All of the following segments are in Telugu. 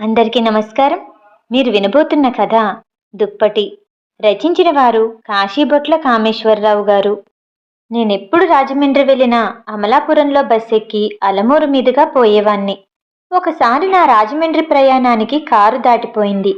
అందరికీ నమస్కారం. మీరు వినబోతున్న కథ దుప్పటి. రచించిన వారు కాశీబొట్ల కామేశ్వరరావు గారు. నేనెప్పుడు రాజమండ్రి వెళ్ళినా అమలాపురంలో బస్ ఎక్కి అలమూరు మీదుగా పోయేవాణ్ణి. ఒకసారి నా రాజమండ్రి ప్రయాణానికి కారు దాటిపోయింది.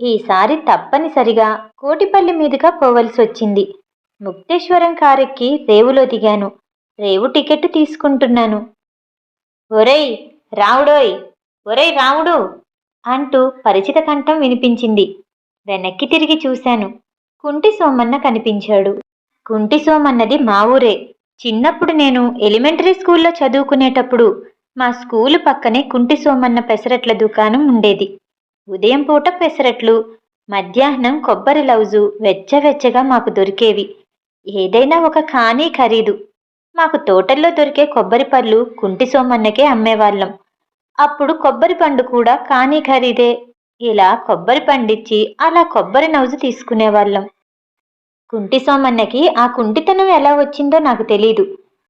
ఈసారి తప్పనిసరిగా కోటిపల్లి మీదుగా పోవలసి వచ్చింది. ముక్తేశ్వరం కారెక్కి రేవులో దిగాను. రేవు టికెట్ తీసుకుంటున్నాను. ఒరేయ్ రావుడోయ్ ఒరేయ్ రావుడు అంటూ పరిచిత కంఠం వినిపించింది. వెనక్కి తిరిగి చూశాను. కుంటి సోమన్న కనిపించాడు. కుంటి సోమన్నది మా ఊరే. చిన్నప్పుడు నేను ఎలిమెంటరీ స్కూల్లో చదువుకునేటప్పుడు మా స్కూలు పక్కనే కుంటి సోమన్న పెసరట్ల దుకాణం ఉండేది. ఉదయం పూట పెసరట్లు మధ్యాహ్నం కొబ్బరి లౌజు వెచ్చవెచ్చగా మాకు దొరికేవి. ఏదైనా ఒక ఖానీ ఖరీదు. మాకు తోటల్లో దొరికే కొబ్బరి పళ్ళు కుంటి సోమన్నకే అమ్మేవాళ్ళం. అప్పుడు కొబ్బరి పండు కూడా కానీ ఖరీదే ఇలా కొబ్బరి పండిచ్చి అలా కొబ్బరి నవ్జు తీసుకునేవాళ్ళం. కుంటి సోమన్నకి ఆ కుంటితనం ఎలా వచ్చిందో నాకు తెలీదు.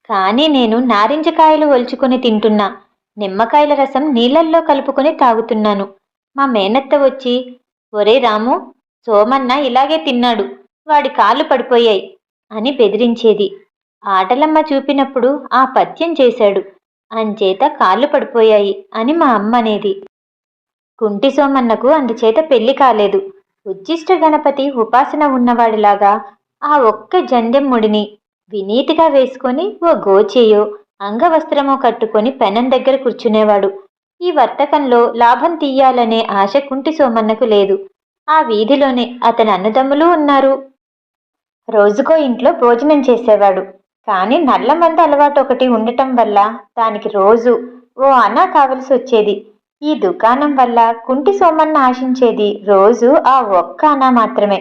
కానీ నేను నారింజకాయలు ఒలుచుకొని తింటున్నా. నిమ్మకాయల రసం నీళ్ళల్లో కలుపుకొని తాగుతున్నాను. మా మేనత్త వచ్చి ఒరే రాము సోమన్న ఇలాగే తిన్నాడు. వాడి కాళ్ళు పడిపోయాయి అని బెదిరించేది. ఆటలమ్మ చూపినప్పుడు ఆ పత్యం చేశాడు. అంచేత కాళ్ళు పడిపోయాయి అని మా అమ్మ అనేది. కుంటి సోమన్నకు అందుచేత పెళ్ళి కాలేదు. ఉచ్చిష్ట గణపతి ఉపాసన ఉన్నవాడిలాగా ఆ ఒక్క జందెం ముడిని వినీతిగా వేసుకొని ఓ గోచేయో అంగవస్త్రమో కట్టుకొని పెనం దగ్గర కూర్చునేవాడు. ఈ వర్తకంలో లాభం తీయాలనే ఆశ కుంటి సోమన్నకు లేదు. ఆ వీధిలోనే అతని అన్నదమ్ములు ఉన్నారు. రోజుకో ఇంట్లో భోజనం చేసేవాడు. కానీ నల్ల మంద అలవాటు ఒకటి ఉండటం వల్ల దానికి రోజు ఓ అనా కావలసి వచ్చేది. ఈ దుకాణం వల్ల కుంటి సోమన్న ఆశించేది రోజు ఆ ఒక్క అన్న మాత్రమే.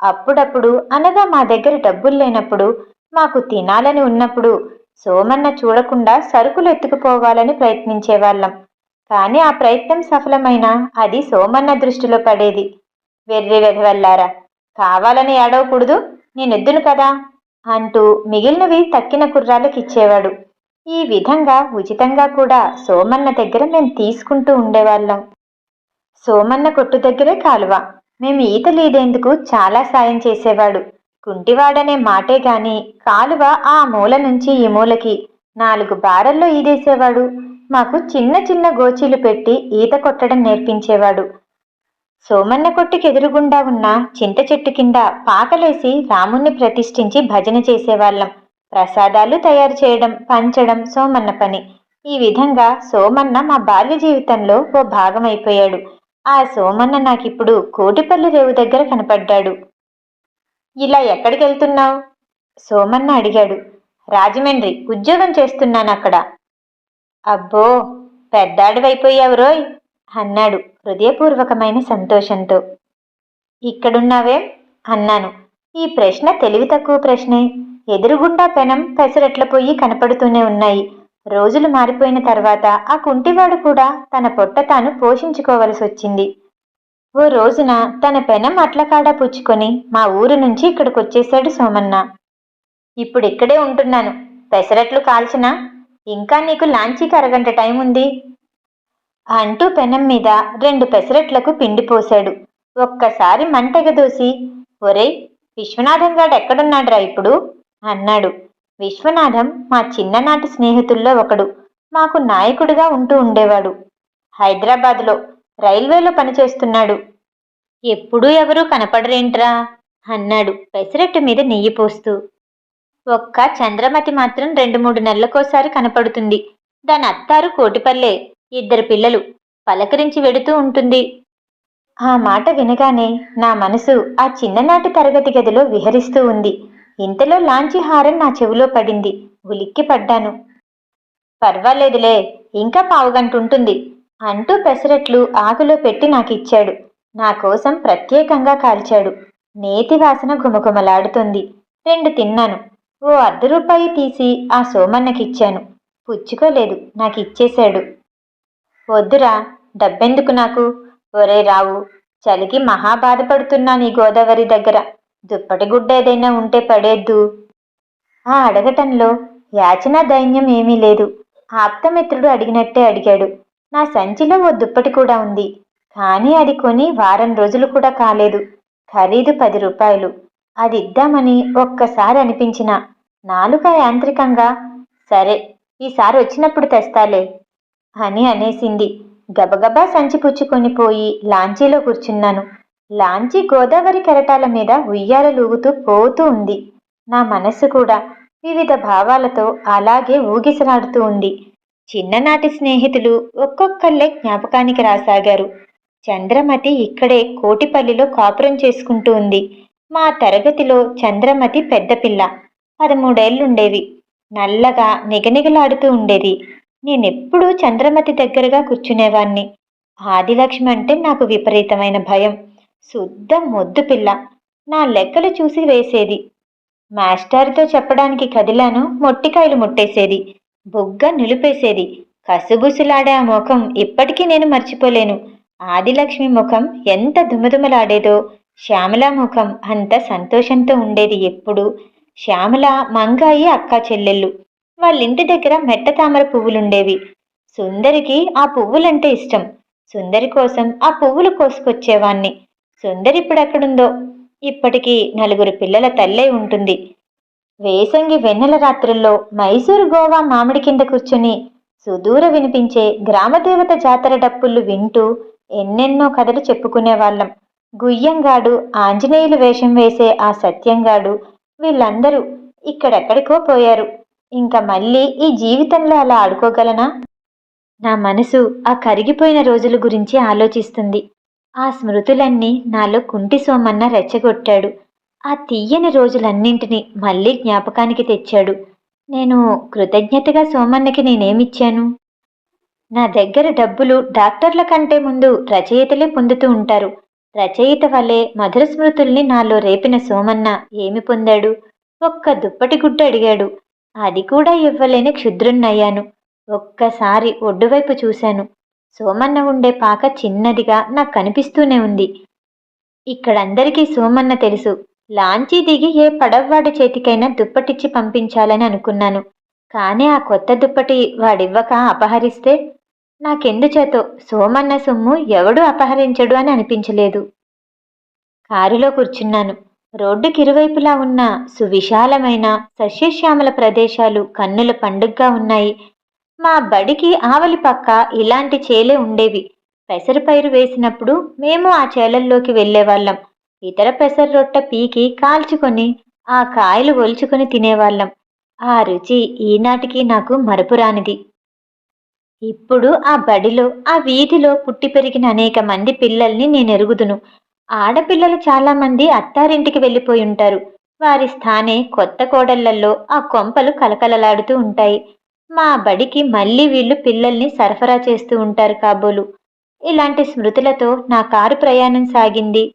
అప్పుడప్పుడు అనగా మా దగ్గర డబ్బులు లేనప్పుడు మాకు తినాలని ఉన్నప్పుడు సోమన్న చూడకుండా సరుకులు ఎత్తుకుపోవాలని ప్రయత్నించేవాళ్ళం. కానీ ఆ ప్రయత్నం సఫలమైన అది సోమన్న దృష్టిలో పడేది. వెర్రి వెధవల్లారా కావాలని ఏడవకూడదు. నేనెద్దును కదా. అంటూ మిగిలినవి తక్కిన కుర్రాళ్ళకి ఇచ్చేవాడు ఈ విధంగా ఉచితంగా కూడా సోమన్న దగ్గర మేము తీసుకుంటూ ఉండేవాళ్ళం. సోమన్న కొట్టు దగ్గరే కాలువ. మేము ఈత లీదేందుకు చాలా సాయం చేసేవాడు. కుంటివాడనే మాటే గాని కాలువ ఆ మూల నుంచి ఈ మూలకి నాలుగు బారల్లో ఈదేసేవాడు. మాకు చిన్న చిన్న గోచీలు పెట్టి ఈత కొట్టడం నేర్పించేవాడు. సోమన్న కొట్టుకి ఎదురుగుండా ఉన్న చింత చెట్టు కింద పాకలేసి రాముణ్ణి ప్రతిష్ఠించి భజన చేసేవాళ్ళం. ప్రసాదాలు తయారు చేయడం పంచడం సోమన్న పని. ఈ విధంగా సోమన్న మా బాల్య జీవితంలో ఓ భాగమైపోయాడు. ఆ సోమన్న నాకిప్పుడు కోటిపల్లి రేవు దగ్గర కనపడ్డాడు. ఇలా ఎక్కడికి వెళ్తున్నావు సోమన్న అడిగాడు. రాజమండ్రి ఉద్యోగం చేస్తున్నాను అక్కడ అబ్బో పెద్దాడివైపోయావు రోయ్ అన్నాడు. హృదయపూర్వకమైన సంతోషంతో ఇక్కడున్నావే? అన్నాను. ఈ ప్రశ్న తెలివి తక్కువ ప్రశ్నే. ఎదురుగుండా పెనం పెసరట్ల పొయ్యి కనపడుతూనే ఉన్నాయి. రోజులు మారిపోయిన తర్వాత ఆ కుంటివాడు కూడా తన పొట్ట తాను పోషించుకోవలసి వచ్చింది. ఓ రోజున తన పెనం అట్లకాడ పుచ్చుకొని మా ఊరు నుంచి ఇక్కడికి వచ్చేశాడు సోమన్న. ఇప్పుడు ఇక్కడే ఉంటున్నాను. పెసరట్లు కాల్చినా ఇంకా నీకు లాంచీకి అరగంట టైం ఉంది అంటూ పెనం మీద రెండు పెసరట్లకు పిండి పోశాడు. ఒక్కసారి మంటెగదోసి ఒరేయ్ విశ్వనాథం గాడు ఎక్కడున్నాడ్రా ఇప్పుడు? అన్నాడు. విశ్వనాథం మా చిన్ననాటి స్నేహితుల్లో ఒకడు. మాకు నాయకుడిగా ఉంటూ ఉండేవాడు. హైదరాబాద్లో రైల్వేలో పనిచేస్తున్నాడు. ఎప్పుడూ ఎవరూ కనపడరేంట్రా? అన్నాడు పెసరట్టు మీద నెయ్యి పోస్తూ. ఒక్క చంద్రమతి మాత్రం రెండు మూడు నెలలకోసారి కనపడుతుంది. దాని అత్తారు కోటిపల్లె. ఇద్దరు పిల్లలు పలకరించి వెడుతూ ఉంటుంది. ఆ మాట వినగానే నా మనసు ఆ చిన్ననాటి తరగతి గదిలో విహరిస్తూ ఉంది. ఇంతలో లాంచి హారం నా చెవిలో పడింది. ఉలిక్కి పడ్డాను. పర్వాలేదులే ఇంకా పావుగంట ఉంటుంది అంటూ పెసరట్లు ఆకులో పెట్టి నాకిచ్చాడు. నా కోసం ప్రత్యేకంగా కాల్చాడు. నేతి వాసన ఘుమఘుమలాడుతుంది. రెండు తిన్నాను. ఓ అర్ధ రూపాయి తీసి ఆ సోమన్నకిచ్చాను. పుచ్చుకోలేదు. నాకు ఇచ్చేశాడు వద్దురా డబ్బెందుకు నాకు? ఒరే రావు చలికి మహా బాధపడుతున్నా నీ గోదావరి దగ్గర. దుప్పటి గుడ్డ ఏదైనా ఉంటే పడేద్దు. ఆ అడగటంలో యాచన దైన్యం ఏమీ లేదు. ఆప్తమిత్రుడు అడిగినట్టే అడిగాడు. నా సంచిలో ఓ దుప్పటి కూడా ఉంది. కానీ అది కొని వారం రోజులు కూడా కాలేదు. ఖరీదు పది రూపాయలు. అది ఇద్దామని ఒక్కసారి అనిపించిన నాలుక యాంత్రికంగా సరే ఈసారి వచ్చినప్పుడు తెస్తాలే. అని అనేసింది. గబగబా సంచి పుచ్చుకొని పోయి లాంచీలో కూర్చున్నాను. లాంచీ గోదావరి కెరటాల మీద ఉయ్యాలలూగుతూ పోతూ ఉంది. నా మనస్సు కూడా వివిధ భావాలతో అలాగే ఊగిసలాడుతూ ఉంది. చిన్ననాటి స్నేహితులు ఒక్కొక్కళ్ళే జ్ఞాపకానికి రాసాగారు. చంద్రమతి ఇక్కడే కోటిపల్లిలో కాపురం చేసుకుంటూ ఉంది. మా తరగతిలో చంద్రమతి పెద్ద పిల్ల. పదమూడేళ్ళుండేవి నల్లగా నిగనిగలాడుతూ ఉండేది. నేనెప్పుడూ చంద్రమతి దగ్గరగా కూర్చునేవాణ్ణి. ఆదిలక్ష్మి అంటే నాకు విపరీతమైన భయం. శుద్ధ మొద్దు పిల్ల. నా లెక్కలు చూసి వేసేది. మాస్టారుతో చెప్పడానికి కదిలాను మొట్టికాయలు ముట్టేసేది. బుగ్గ నిలిపేసేది. కసుగుసులాడే ఆ ముఖం ఇప్పటికీ నేను మర్చిపోలేను. ఆదిలక్ష్మి ముఖం ఎంత దుమదుమలాడేదో శ్యామల ముఖం అంత సంతోషంతో ఉండేది ఎప్పుడు. శ్యామల మంగాయి అక్క చెల్లెళ్ళు. వాళ్ళింటి దగ్గర మెట్ట తామర పువ్వులుండేవి. సుందరికి ఆ పువ్వులంటే ఇష్టం. సుందరి కోసం ఆ పువ్వులు కోసుకొచ్చేవాణ్ణి. సుందరి ఇప్పుడు ఎక్కడుందో ఇప్పటికీ నలుగురు పిల్లల తల్లే ఉంటుంది. వేసంగి వెన్నెల రాత్రుల్లో మైసూరు గోవా మామిడి కింద కూర్చుని సుదూర వినిపించే గ్రామదేవత జాతర డప్పులు వింటూ ఎన్నెన్నో కథలు చెప్పుకునేవాళ్ళం. గుయ్యంగాడు ఆంజనేయులు వేషం వేసే ఆ సత్యంగాడు వీళ్ళందరూ ఇక్కడెక్కడికో పోయారు. ఇంకా మళ్ళీ ఈ జీవితంలో అలా ఆడుకోగలనా? నా మనసు ఆ కరిగిపోయిన రోజుల గురించి ఆలోచిస్తుంది. ఆ స్మృతులన్నీ నాలో కుంటి సోమన్న రెచ్చగొట్టాడు. ఆ తీయని రోజులన్నింటినీ మళ్ళీ జ్ఞాపకానికి తెచ్చాడు. నేను కృతజ్ఞతగా సోమన్నకి నేనేమిచ్చాను? నా దగ్గర డబ్బులు డాక్టర్ల కంటే ముందు రచయితలే పొందుతూ ఉంటారు. రచయిత వల్లే మధుర స్మృతుల్ని నాలో రేపిన సోమన్న ఏమి పొందాడు? ఒక్క దుప్పటి గుడ్డ అడిగాడు. అది కూడా ఇవ్వలేని క్షుద్రున్నయ్యాను ఒక్కసారి ఒడ్డువైపు చూశాను. సోమన్న ఉండే పాక చిన్నదిగా నాకు కనిపిస్తూనే ఉంది. ఇక్కడందరికీ సోమన్న తెలుసు. లాంచీ దిగి ఏ పడవ్వాడి చేతికైనా దుప్పటిచ్చి పంపించాలని అనుకున్నాను. కానీ ఆ కొత్త దుప్పటి వాడివ్వక అపహరిస్తే నాకెందుచేతో సోమన్న సొమ్ము ఎవడూ అపహరించడు అని అనిపించలేదు. కారులో కూర్చున్నాను. రోడ్డుకి ఇరువైపులా ఉన్న సువిశాలమైన సస్యశ్యామల ప్రదేశాలు కన్నుల పండుగగా ఉన్నాయి. మా బడికి ఆవలి పక్క ఇలాంటి చేలే ఉండేవి. పెసరు పైరు వేసినప్పుడు మేము ఆ చేలల్లోకి వెళ్ళేవాళ్ళం. ఇతర పెసర రొట్ట పీకి కాల్చుకొని ఆ కాయలు ఒలుచుకొని తినేవాళ్ళం. ఆ రుచి ఈనాటికి నాకు మరపురానిది ఇప్పుడు ఆ బడిలో ఆ వీధిలో పుట్టి పెరిగిన అనేక మంది పిల్లల్ని నేను ఎరుగుదును ఆడపిల్లలు చాలామంది అత్తారింటికి వెళ్ళిపోయి ఉంటారు. వారి స్థానే కొత్త కోడళ్ళల్లో ఆ కొంపలు కలకలలాడుతూ ఉంటాయి. మా బడికి మళ్ళీ వీళ్ళు పిల్లల్ని సరఫరా చేస్తూ ఉంటారు కాబోలు. ఇలాంటి స్మృతులతో నా కారు ప్రయాణం సాగింది.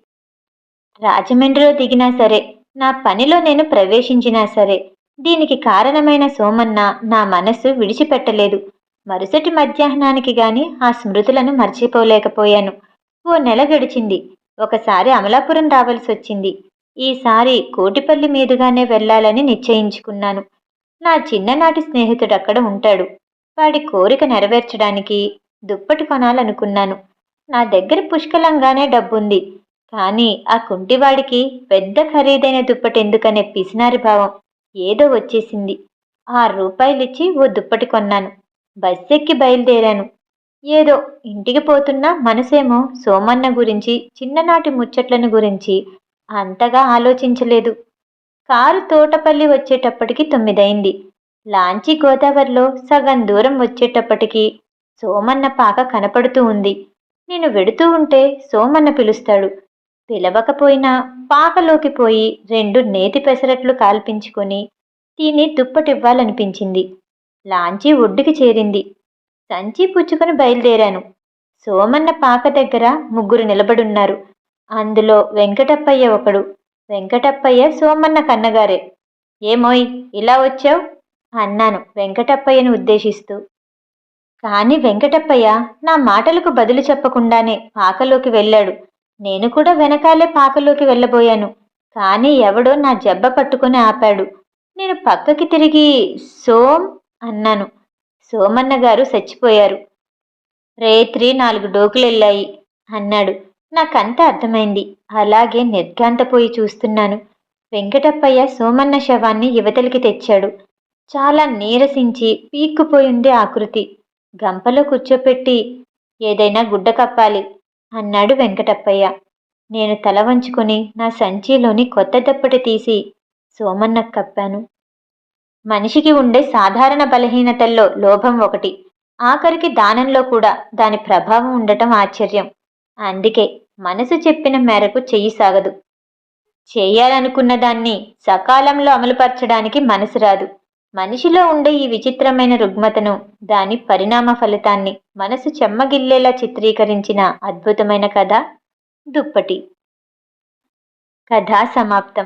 రాజమండ్రిలో దిగినా సరే నా పనిలో నేను ప్రవేశించినా సరే దీనికి కారణమైన సోమన్న నా మనస్సు విడిచిపెట్టలేదు. మరుసటి మధ్యాహ్నానికి గాని ఆ స్మృతులను మర్చిపోలేకపోయాను. ఓ నెల గడిచింది. ఒకసారి అమలాపురం రావాల్సి వచ్చింది ఈసారి కోటిపల్లి మీదుగానే వెళ్ళాలని నిశ్చయించుకున్నాను. నా చిన్ననాటి స్నేహితుడు అక్కడ ఉంటాడు. వాడి కోరిక నెరవేర్చడానికి దుప్పటి కొనాలనుకున్నాను. నా దగ్గర పుష్కలంగానే డబ్బుంది. కానీ ఆ కుంటివాడికి పెద్ద ఖరీదైన దుప్పటి ఎందుకనే పిసినారి భావం ఏదో వచ్చేసింది. ఆరు రూపాయలిచ్చి ఓ దుప్పటి కొన్నాను. బస్సెక్కి బయలుదేరాను. ఏదో ఇంటికి పోతున్న మనసేమో సోమన్న గురించి చిన్ననాటి ముచ్చట్లను గురించి అంతగా ఆలోచించలేదు. కారు తోటపల్లి వచ్చేటప్పటికి తొమ్మిదైంది లాంచి గోదావరిలో సగం దూరం వచ్చేటప్పటికి సోమన్న పాక కనపడుతూ ఉంది. నేను వెడుతూ ఉంటే సోమన్న పిలుస్తాడు. పిలవకపోయినా పాకలోకి పోయి రెండు నేతి పెసరట్లు కాల్పించుకొని తిని దుప్పటివ్వాలనిపించింది. లాంచి ఒడ్డుకి చేరింది. సంచి పుచ్చుకొని బయలుదేరాను. సోమన్న పాక దగ్గర ముగ్గురు నిలబడున్నారు. అందులో వెంకటప్పయ్య ఒకడు. వెంకటప్పయ్య సోమన్న కన్నగారే. ఏమోయ్ ఇలా వచ్చావు? అన్నాను వెంకటప్పయ్యను ఉద్దేశిస్తూ. కాని వెంకటప్పయ్య నా మాటలకు బదులు చెప్పకుండానే పాకలోకి వెళ్ళాడు. నేను కూడా వెనకాలే పాకలోకి వెళ్ళబోయాను. కానీ ఎవడో నా జబ్బ పట్టుకుని ఆపాడు. నేను పక్కకి తిరిగి సోమ్ అన్నాను. సోమన్న గారు చచ్చిపోయారు రేత్రి నాలుగు డోకులు వెళ్ళాయి అన్నాడు. నాకంతా అర్థమైంది. అలాగే నిర్ఘాంతపోయి చూస్తున్నాను. వెంకటప్పయ్య సోమన్న శవాన్ని యువతలికి తెచ్చాడు. చాలా నీరసించి పీక్కుపోయింది ఆకృతి గంపలో కూర్చోపెట్టి ఏదైనా గుడ్డ కప్పాలి అన్నాడు వెంకటప్పయ్య. నేను తల వంచుకొని నా సంచిలోని కొత్త దప్పటి తీసి సోమన్నకు కప్పాను. మనిషికి ఉండే సాధారణ బలహీనతల్లో లోభం ఒకటి. ఆఖరికి దానంలో కూడా దాని ప్రభావం ఉండటం ఆశ్చర్యం. అందుకే మనసు చెప్పిన మేరకు చెయ్యి సాగదు. చేయాలనుకున్న దాన్ని సకాలంలో అమలుపరచడానికి మనసు రాదు. మనిషిలో ఉండే ఈ విచిత్రమైన రుగ్మతను దాని పరిణామ ఫలితాన్ని మనసు చెమ్మగిల్లేలా చిత్రీకరించిన అద్భుతమైన కథ దుప్పటి. కథ సమాప్తం.